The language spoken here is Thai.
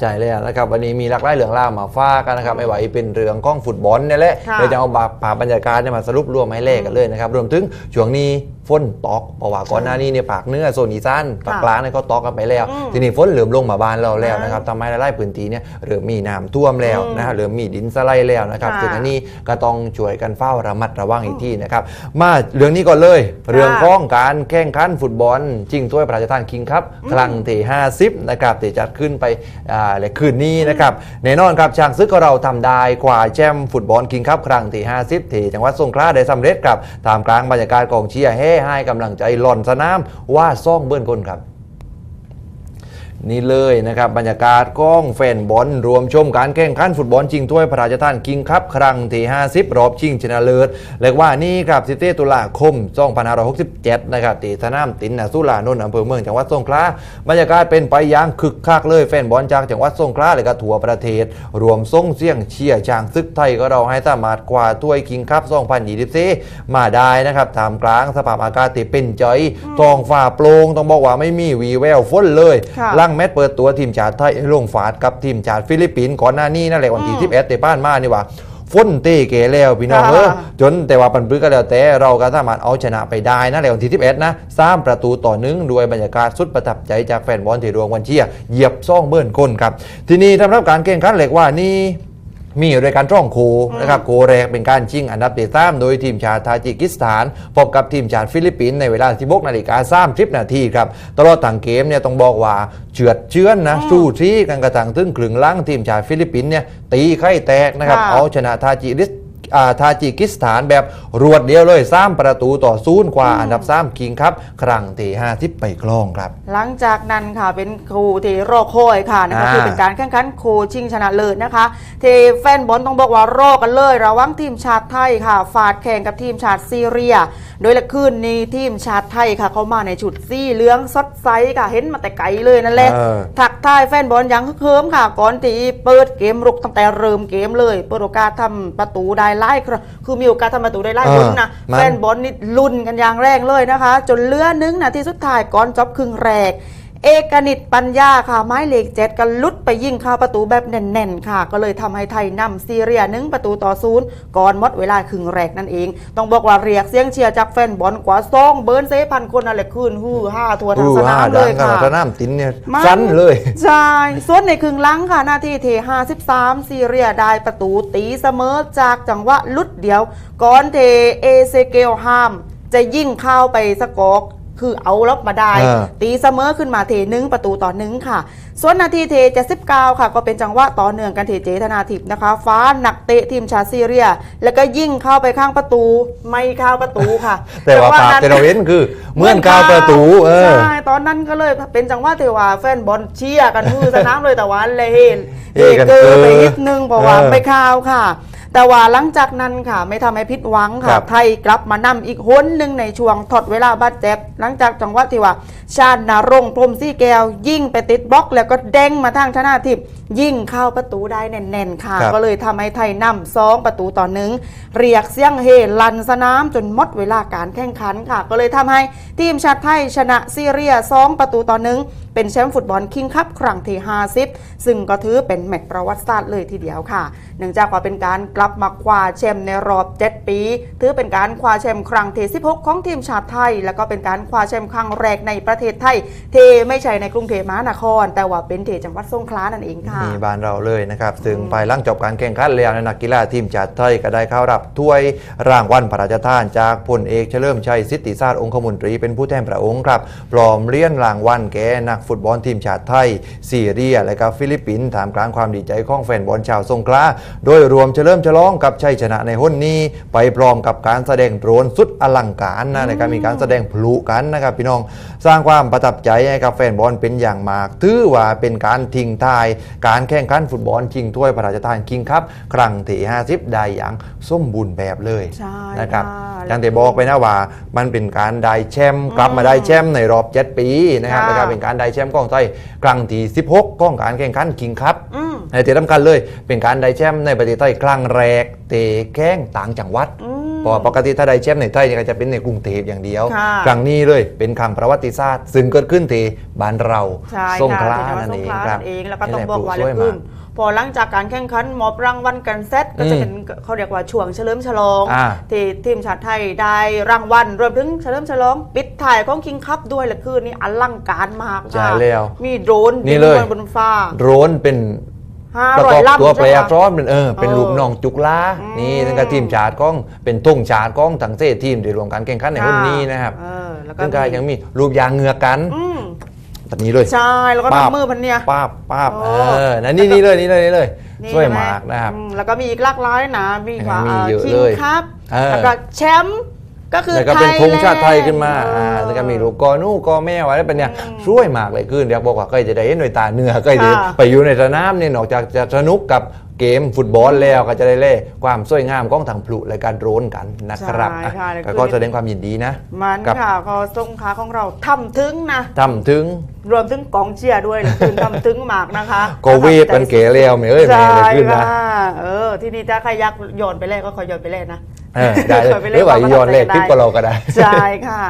ใช่เลยนะครับวันนี้มีหลากหลายเรื่องเล่าวมาฟ้ากกันนะครับไม่ว่าจะเป็นเรื่องกล้องฟุตบอลเนี่ยแหละค่ะเดี๋ยวจะเอาบาภาพบรรยากาศเนี่ยมาสรุปรวมให้เลขกันเลยนะครับรวมถึงช่วงนี้ ฝนตกเพราะว่าก่อนหน้านี้เนี่ยภาคเหนือโซนอีสานภาคกลางเนี่ยเขาตกกันไปแล้ว อืมทีนี้ฝนเริ่มลงมาบ้านเราแล้วอ่านนะครับทำให้หลายๆพื้นที่เนี่ยเริ่มมีน้ำท่วมแล้วอืมนะฮะเริ่มมีดินสไลด์แล้วนะครับค่ะ ซึ่งอันนี้ก็ต้องช่วยกันเฝ้าระมัดระวังอีกทีนะครับมาเรื่องนี้ก่อนเลย เรื่องของการแข่งขันฟุตบอลชิงถ้วยพระราชทานคิงครับครั้งที่50นะครับที่จัดขึ้นไปอ่าในคืนนี้นะครับแน่นอนครับช่างซึกของเราทำได้กว่าแชมป์ฟุตบอลคิงครับครั้งที่50ที่จังหวัดสงขลาได้สำเร็จครับตามกลางบรรยากาศกองเชียร์เฮ้ให้กำลังใจหล่อนสนามว่าซ่องเบิ้นคนครับ นี่เลยนะครับบรรยากาศกล้องแฟนบอลรวมชมการแข่งขันฟุตบอลชิงถ้วยพระราชทานคิงคัพครั้งที่ 50 รอบชิงชนะเลิศเรียกว่านี่ครับ17ตุลาคม2567 นะครับที่สนามตินนาสุลานนท์อำเภอเมืองจังหวัดสงขลาบรรยากาศเป็นไปอย่างคึกคักเลยแฟนบอลจากจังหวัดสงขลาและก็ทั่วประเทศ รวมส่งเสียงเชียร์ช้างซึกไทยก็เราให้สามารถกว่าถ้วยคิงคัพ2024มาได้นะครับทามกลางสภาพอากาศที่เป็นใจทองฟ้าโปร่งต้องบอกว่าไม่มีวีแววฝนเลยลังแมตช์เปิดตัวทีมชาติไทยลงฝาดกับทีมชาติฟิลิปปินส์ก่อนหน้านี้นั่นแหละวันที่อืม11เตะป้านมานี่ว่าฝนเตะเกแล้วพี่น้องค่ะเออจนแต่ว่าปันปึกก็แล้วแต่เราก็สามารถเอาชนะไปได้นั่นแหละวันที่11นะสามประตูต่อหนึ่งด้วยบรรยากาศสุดประทับใจจากแฟนบอลที่รวมวันเชียร์เหยียบซ่องเบิ้ลก้นครับ ทีนี้สำหรับการแข่งขันเหล็กว่านี่ มีรายการร่องโคนะครับโคแรกเป็นการชิงอันดับที่สามโดยทีมชาติทาจิกิสถาน พบกับทีมชาติฟิลิปปินส์ในเวลา16นาฬิกา30นาทีครับตลอดทางเกมเนี่ยต้องบอกว่าเฉือดเชื้อนนะสู้ที่กันกระทั่งถึงครึ่งหล่างทีมชาติฟิลิปปินส์เนี่ยตีไข่แตกนะครับค่ะเอาชนะทาจิริสอ่า ทาจิกิสถานแบบรวดเดียวเลยสามประตูต่อศูนย์กว่าอันดับสามคิงครับ ครั้งที่50ไปคลองครับ หลังจากนั้นค่ะเป็นครูที่รอคอยค่ะนั่นก็อ่าคือเป็นการแข่งขันครูชิงชนะเลิศนะคะเทแฟนบอลต้องบอกว่ารอกันเลยระหว่างทีมชาติไทยค่ะฟาดแข่งกับทีมชาติซีเรีย โดยละคืนนี้ทีมชาติไทยค่ะเขามาในชุดสีเหลืองสดใสค่ะเห็นมาแต่ไกลเลยนั่นแหละเออทักทายแฟนบอลอย่างฮึกเหิมค่ะก่อนที่เปิดเกมรุกตั้งแต่เริ่มเกมเลยเปิดโอกาสทำประตูได้ไล่ครับคือมีโอกาสทำประตูได้ไล่ลุ้นนะแฟนบอลนี่ลุ้นกันอย่างแรงเลยนะคะ จนเลือนึงนาทีสุดท้ายก่อนจบครึ่งแรก เอกนิตปัญญาค่ะไม้เหล็กเจ็ดกันลุดไปยิงเข้าประตูแบบแน่นๆค่ะ ก็เลยทำให้ไทยนำซีเรียหนึ่งประตูต่อศูนย์ก่อนหมดเวลาครึ่งแรกนั่นเอง ต้องบอกว่าเรียกเสียงเชียร์จากแฟนบอลกว่าซองเบิร์นเซพันคนอะไรคืนฮือห้าทัวทั้งสนามดัเลงยกันค่ะสนามตินเนี่ยมันสั้นเลยใช่ส่วนในครึ่งหลังค่ะนาทีเท53ซีเรียได้ประตูตีเสมอจากจังหวะลุดเดียว ก่อนเทเอเซเกลฮามจะยิ่งเข้าไปสกอก คือเอาล็อกมาได้อ่าตีเสมอขึ้นมาเทหนึ่งประตูต่อหนึ่งค่ะ ส่วนนาทีเทจะ19ค่ะ ก็เป็นจังหวะต่อเนื่องกันเทเจธนาทิพย์นะคะ ฟ้าหนักเตะทีมชาติซีเรีย แล้วก็ยิ่งเข้าไปข้างประตูไม่เข้าประตูค่ะ แต่ว่าจังหะภาพนั้นที่เราเห็นคือเหมื่อนกาวประตู เออ ใช่ตอนนั้นก็เลยเป็นจังหวะเทว่าแฟนบอลเชียร์กันมือสนามเลยแต่ว่าเลยเห็นเฮ้กันเกิเกินนไปนิดนึงเพราะว่าเออ ไม่ข่าวค่ะ แต่ว่าหลังจากนั้นค่ะ ไม่ทำให้ผิดหวังครัค่ะบไทยกลับมานำอีกหนหนึ่งในช่วงถอดเวลาบาดเจ็บ หลังจากจังหวะที่ว่าชาตินารงค์พรหมซี่แก้ว ยิงไปติดบล็อกแล้วก็เด้งมาทางชนะทิพย์ยิงเข้าประตูได้แน่นๆค่ะครับก็เลยทำให้ไทยนำสองประตูต่อหนึ่งเรียกเสียงเฮลันสนามจนหมดเวลาการแข่งขันค่ะ ก็เลยทำให้ทีมชาติไทยชนะซีเรียสองประตูต่อหนึ่งเป็นแชมป์ฟุตบอลคิงคัพครั้งที่50 ซึ่งก็ถือเป็นแมตช์ประวัติศาสตร์เลยทีเดียวค่ะ เนื่องจากว่าเป็นการกลับมาคว้าแชมป์ในรอบ 7 ปี ถือเป็นการคว้าแชมป์ครั้งที่16 ของทีมชาติไทย แล้วก็เป็นการคว้าแชมป์ครั้งแรกในประเทศไทย เทไม่ใช่ในกรุงเทพมหานคร แต่ว่าเป็นเทจังหวัดสงขลานั่นเองค่ะมีบ้านเราเลยนะครับ ซึ่งภายหลังจบการแข่งขันแล้วนักกีฬาทีมชาติไทยก็ได้เข้ารับถ้วยรางวัลพระราชทาน จากพลเอกเฉลิมชัยสิทธิศาสตร์องคมนตรีเป็นผู้แทนพระองค์ครับพร้อมเลี้ยนรางวัลแก่นักฟุตบอลทีมชาติไทยซีเรีย และก็ฟิลิปปินส์ถามกลางความดีใจของแฟนบอลชาวสงขลาโดยรวมเฉลิมฉลองกับชัยชนะในหุ้นนี้ ไปพร้อมกับการแสดงโดรนสุดอลังการนะในการมีการแสดงพลุกันนะครับพี่น้องสร้างความประทับใจให้กับแฟนบอลเป็นอย่างมาก ถือว่าเป็นการทิ้งทาย การแข่งขันฟุตบอลชิงถ้วยพระราชทานคิงครับครั้งที่ 50 ได้อย่างสมบูรณ์แบบเลยใช่นะครับค่ะอย่างที่บอกไปนะว่ามันเป็นการได้แชมป์กลับมาได้แชมป์ในรอบ 7 ปีนะครับค่ะแล้วก็เป็นการได้แชมป์ของไทยครั้งที่ 16ของการแข่งขันคิงครับอืมในที่สำคัญเลย เป็นการได้แชมป์ในประเทศไทยครั้งแรกเตะแข่งต่างจังหวัดอืมเพ ราะว่าปกติถ้าได้แชมป์ในไทยเนี่ยก็จะเป็นในกรุงเทพอย่างเดียวค่ะครั้งนี้เลยเป็นครั้งประวัติศาสตร์ ซึ่งเกิดขึ้นที่บ้านเราใช่สงขลาค่ะนั่นสเองขลาครับนั่นเองแล้วก็นี่ต้อแหงละบอกว่าปลูเรื่กองสวยอื่นมากพอหลังจากการแข่งขันมอบรางวัลกันเซตก็จะอืมเป็นเขาเรียกว่าช่วงเฉลิมฉลองอ่าที่ทีมชาติไทยได้รางวัลรวมถึงเฉลิมฉลองปิดถ่ายของคิงคัพด้วยและคืนนี้อลังการมากใช่ค่ะแล้วมีโดรนนี่เลยบิบนบนฟ้าโดรนเป็นห้า ประร้อกยอบลำตัวแปรใช่อัปะกษรเป็นเออเป็นเออรูปน้องจุกลาอืมนี่นั่นก็ทีมชาติก้องเป็นตุ้งชาติก้องทั้งเซทีมที่รวมการแข่งขันในรุ่นนี้นะครับเออแล้วก็ซึ่งก็ยังมีรูปยางเหงือกกันอืมแบบนี้เลยใช่แล้วก็ป้าบทำมือพันเนี่ยป้าบป้าบโอ้เออนั่นนี่นี่เลยนี่เลยนี่เลยนี่ช่วยใช่ไหมากนะครับอืมแล้วก็มีอีกหลากหลายนะมีกว่ามีเยอะคิเลงยครับเออแล้วก็แชมป์ ก็คือแล้วก็เป็นธงชาติไทยขึ้นมาเออ่าอแล้วก็มีรูปกอนู่กอแม่ไว้แล้วเป็นเนี่ยอืมช่วยมากเลยขึ้นอยากบอกว่าก็จะได้เห็นหน่วยตาเนื้อก็จะค่ะไปอยู่ในสนามเนี่ยนอกจากจะสนุกกับ เกมฟุตบอลแล้วก็จะได้เล่ความสวยงามของทางพลุและการโดรนกันนะครับใช่ค่ะ อะแล้วก็คือแสดงความยินดีนะ มันกับ ค่ะก็ทรงขาของเราทำถึงนะ ทำถึงรวมถึงกองเชียร์ด้วยเลยคือทำถึงมากนะคะก็เวฟกันเก๋เร็วไม่เอ้ยไม่ใช่อะไรขึ้นนะ ค่ะเออ ที่นี่ถ้าใครอยากโยนไปเล่นก็ขอโยนไปเล่นนะเออได้เลยโนปหรือว่าย้อนเลขคลิปก็เราก็ได้ ใช่ค่ะ